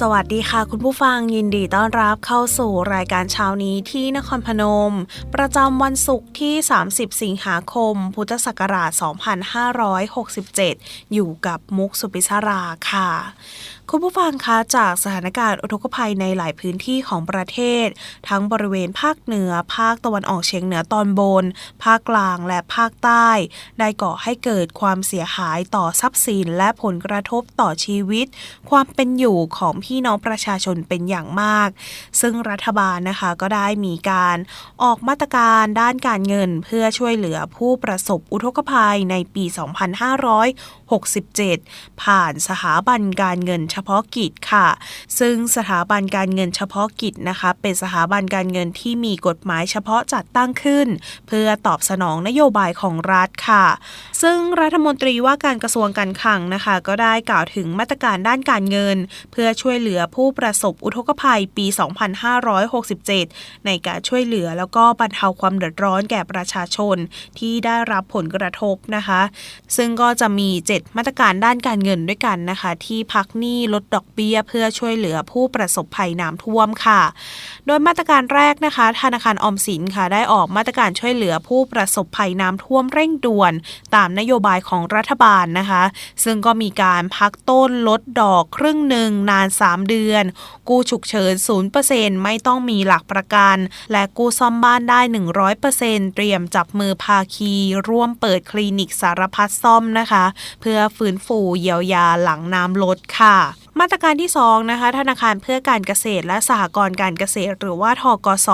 สวัสดีค่ะคุณผู้ฟังยินดีต้อนรับเข้าสู่รายการเช้านี้ที่นครพนม ประจำวันศุกร์ที่ 30 สิงหาคม พุทธศักราช 2567 อยู่กับมุกสุปิศราค่ะ คุณผู้ฟังคะจากสถานการณ์อุทกภัยในหลายพื้นที่ของประเทศ ทั้งบริเวณภาคเหนือ ภาคตะวันออกเฉียงเหนือตอนบน ภาคกลางและภาคใต้ ได้ก่อให้เกิดความเสียหายต่อทรัพย์สิน และผลกระทบต่อชีวิต ความเป็นอยู่ของพี่น้องประชาชนเป็นอย่างมาก ซึ่งรัฐบาลนะคะก็ได้มีการออกมาตรการด้านการเงินเพื่อช่วยเหลือผู้ประสบอุทกภัยในปี 2567 ผ่านสถาบันการเงินเฉพาะกิจค่ะ ซึ่งสถาบันการเงินเฉพาะกิจนะคะ เป็นสถาบันการเงินที่มีกฎหมายเฉพาะจัดตั้งขึ้น เพื่อตอบสนองนโยบายของรัฐค่ะ ซึ่งรัฐมนตรีว่าการกระทรวงการคลังนะคะ ก็ได้กล่าวถึงมาตรการด้านการเงิน เพื่อช่วยเหลือผู้ประสบอุทกภัยปี 2567 ในการช่วยเหลือแล้วก็บรรเทาความเดือดร้อนแก่ประชาชนที่ได้รับผลกระทบนะคะ ซึ่งก็จะมี 7 มาตรการด้านการเงินด้วยกันนะคะ ที่พักหนี้ลดดอกเบี้ยเพื่อช่วยเหลือผู้ประสบภัยน้ำท่วมค่ะ โดยมาตรการแรกนะคะ ธนาคารออมสินค่ะได้ออกมาตรการช่วยเหลือผู้ประสบภัยน้ำท่วมเร่งด่วน ตามนโยบายของรัฐบาลนะคะ ซึ่งก็มีการพักต้นลดดอกครึ่งหนึ่งนาน 3 เดือน กู้ฉุกเฉิน 0%ไม่ต้องมีหลักประกัน และกู้ซ่อมบ้านได้ 100%เตรียมจับมือภาคี ร่วมเปิดคลินิกสารพัดซ่อมนะคะ เพื่อฟื้นฟูเยียวยาหลังน้ำลดค่ะ มาตรการที่2นะคะธนาคารเพื่อการเกษตรและสหกรณ์การเกษตร หรือว่าทกส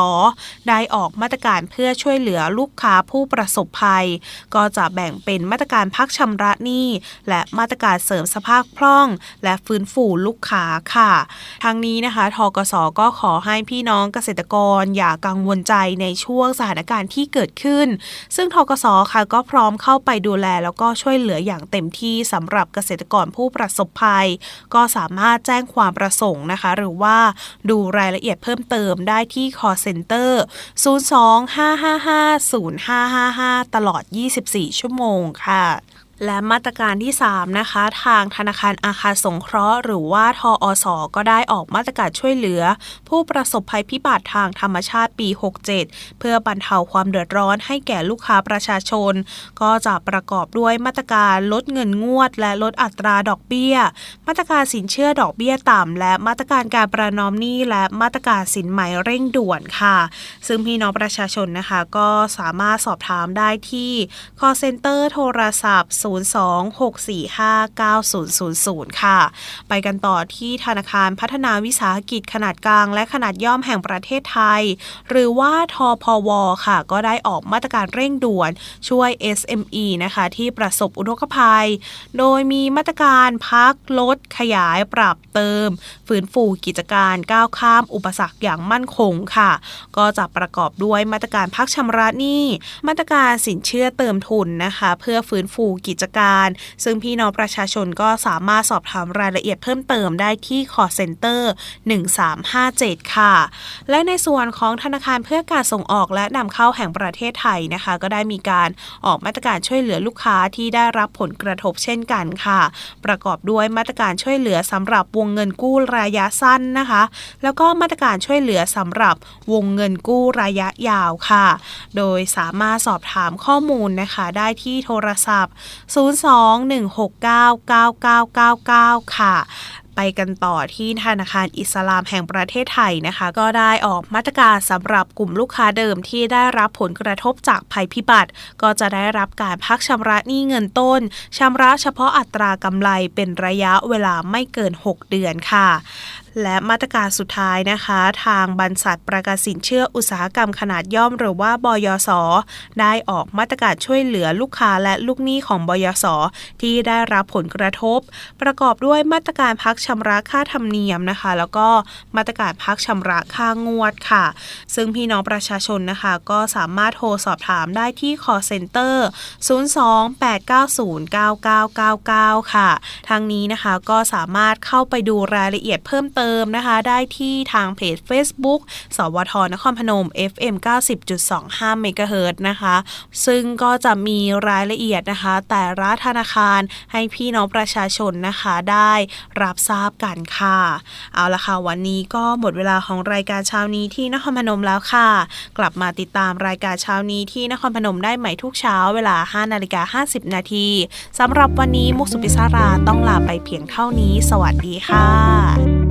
ได้ออกมาตรการเพื่อช่วยเหลือลูกค้าผู้ประสบภัย ก็จะแบ่งเป็นมาตรการพักชำระหนี้ และมาตรการเสริมสภาพคล่อง และฟื้นฟูลูกค้าค่ะทั้งนี้นะคะทกส ก็ขอให้พี่น้องเกษตรกร อย่ากังวลใจในช่วงสถานการณ์ที่เกิดขึ้น ซึ่งทกส ค่ะก็พร้อมเข้าไปดูแล แล้วก็ช่วยเหลืออย่างเต็มที่สำหรับเกษตรกรผู้ประสบภัย ก็สามารถแจ้งความประสงค์นะคะ หรือว่าดูรายละเอียดเพิ่มเติมได้ที่ call center 025550555 ตลอด 24 ชั่วโมงค่ะ และมาตรการที่ 3 นะคะ ทางธนาคารอาคารสงเคราะห์ หรือว่าทออสก็ได้ออกมาตรการช่วยเหลือ ผู้ประสบภัยพิบัติทางธรรมชาติปี 67 เพื่อบรรเทาความเดือดร้อนให้แก่ลูกค้าประชาชน ก็จะประกอบด้วยมาตรการลดเงินงวด และลดอัตราดอกเบี้ย มาตรการสินเชื่อดอกเบี้ยต่ำและมาตรการการประนอมหนี้และมาตรการสินใหม่เร่งด่วนค่ะ ซึ่งพี่น้องประชาชนนะคะ ก็สามารถสอบถามได้ที่ call center โทรศัพท์026459000 ค่ะ ไปกันต่อที่ธนาคารพัฒนาวิสาหกิจขนาดกลาง และขนาดย่อมแห่งประเทศไทย หรือว่าทอพวค่ะ ก็ได้ออกมาตรการเร่งด่วนช่วย SME นะคะที่ประสบอุทกภัย โดยมีมาตรการพักลด ขยายปรับเติม ฟื้นฟูกิจการก้าวข้ามอุปสรรคอย่างมั่นคงค่ะ ก็จะประกอบด้วยมาตรการพักชำระหนี้ มาตรการสินเชื่อเติมทุนนะคะ เพื่อฟื้นฟูกิจการ ซึ่งพี่น้องประชาชนก็สามารถสอบถามรายละเอียดเพิ่มเติมได้ที่ call center 1357 ค่ะ และในส่วนของธนาคารเพื่อการส่งออกและนำเข้าแห่งประเทศไทยนะคะ ก็ได้มีการออกมาตรการช่วยเหลือลูกค้าที่ได้รับผลกระทบเช่นกันค่ะ ประกอบด้วยมาตรการช่วยเหลือสำหรับวงเงินกู้ระยะสั้นนะคะ แล้วก็มาตรการช่วยเหลือสำหรับวงเงินกู้ระยะยาวค่ะ โดยสามารถสอบถามข้อมูลนะคะ ได้ที่โทรศัพท์021699999 ค่ะไปกันต่อที่ธนาคารอิสลามแห่งประเทศไทยนะคะ ก็ได้ออกมาตรการสำหรับกลุ่มลูกค้าเดิมที่ได้รับผลกระทบจากภัยพิบัติ ก็จะได้รับการพักชำระหนี้เงินต้นชำระเฉพาะอัตรากำไรเป็นระยะเวลาไม่เกิน 6 เดือนค่ะและมาตรการสุดท้ายนะคะ ทางบรรษัทประกันสินเชื่ออุตสาหกรรมขนาดย่อมหรือว่าบยส ได้ออกมาตรการช่วยเหลือลูกค้าและลูกหนี้ของบยส ที่ได้รับผลกระทบ ประกอบด้วยมาตรการพักชำระค่าธรรมเนียมนะคะ แล้วก็มาตรการพักชำระค่างวดค่ะ ซึ่งพี่น้องประชาชนนะคะ ก็สามารถโทรสอบถามได้ที่ call center 028909999 ค่ะ ทางนี้นะคะก็สามารถเข้าไปดูรายละเอียดเพิ่มเติมเติมนะคะ ได้ที่ทางเพจ Facebook สวทนครพนม FM 90.25 MHz นะคะ ซึ่งก็จะมีรายละเอียดนะคะ แต่ละธนาคารให้พี่น้องประชาชนนะคะได้รับทราบกันค่ะ เอาละค่ะ วันนี้ก็หมดเวลาของรายการเช้านี้ที่นครพนมแล้วค่ะ กลับมาติดตามรายการเช้านี้ที่นครพนมได้ใหม่ทุกเช้าเวลา 5 นาฬิกา 50 นาทีสำหรับวันนี้มุกสุพิศาราต้องลาไปเพียงเท่านี้ สวัสดีค่ะ